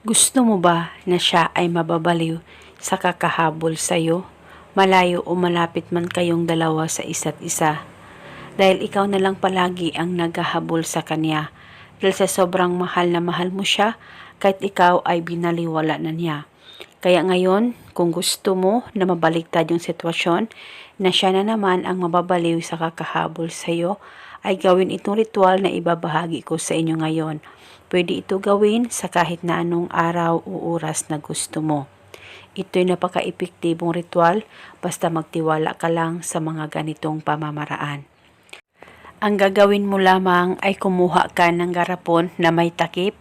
Gusto mo ba na siya ay mababaliw sa kakahabol sa'yo? Malayo o malapit man kayong dalawa sa isa't isa. Dahil ikaw na lang palagi ang naghahabol sa kanya. Dahil sa sobrang mahal na mahal mo siya, kahit ikaw ay binaliwala na niya. Kaya ngayon, kung gusto mo na mabaliktad yung sitwasyon, na siya na naman ang mababaliw sa kakahabol sa'yo, ay gawin itong ritual na ibabahagi ko sa inyo ngayon. Pwede ito gawin sa kahit na anong araw o oras na gusto mo. Ito'y napaka-epektibong ritual basta magtiwala ka lang sa mga ganitong pamamaraan. Ang gagawin mo lamang ay kumuha ka ng garapon na may takip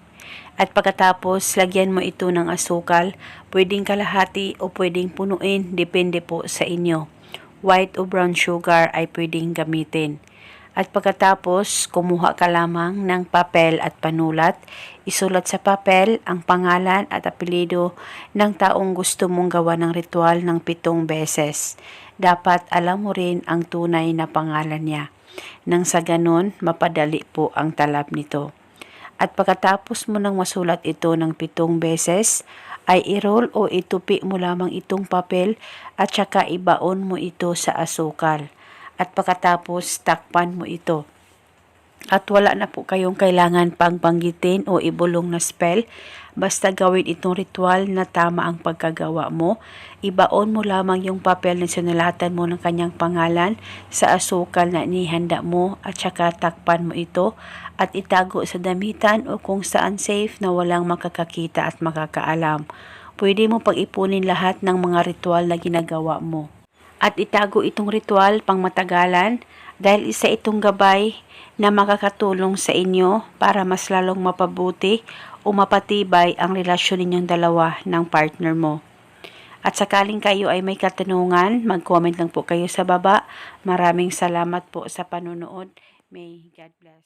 at pagkatapos lagyan mo ito ng asukal, pwedeng kalahati o pwedeng punuin, depende po sa inyo. White o brown sugar ay pwedeng gamitin. At pagkatapos, kumuha ka lamang ng papel at panulat. Isulat sa papel ang pangalan at apelido ng taong gusto mong gawa ng ritual ng pitong beses. Dapat alam mo rin ang tunay na pangalan niya. Nang sa ganun, mapadali po ang talab nito. At pagkatapos mo nang masulat ito ng pitong beses, ay i-roll o itupi mo lamang itong papel at saka ibaon mo ito sa asukal at pagkatapos takpan mo ito. At wala na po kayong kailangan pang banggitin o ibulong na spell. Basta gawin itong ritual na tama ang pagkagawa mo. Ibaon mo lamang yung papel na sinulatan mo ng kanyang pangalan sa asukal na inihanda mo at saka takpan mo ito at itago sa damitan o kung saan safe na walang makakakita at makakaalam. Pwede mo pag-ipunin lahat ng mga ritual na ginagawa mo at itago itong ritual pang matagalan dahil isa itong gabay na makakatulong sa inyo para mas lalong mapabuti o mapatibay ang relasyon ninyong dalawa ng partner mo. At sakaling kayo ay may katanungan, mag-comment lang po kayo sa baba. Maraming salamat po sa panonood. May God bless.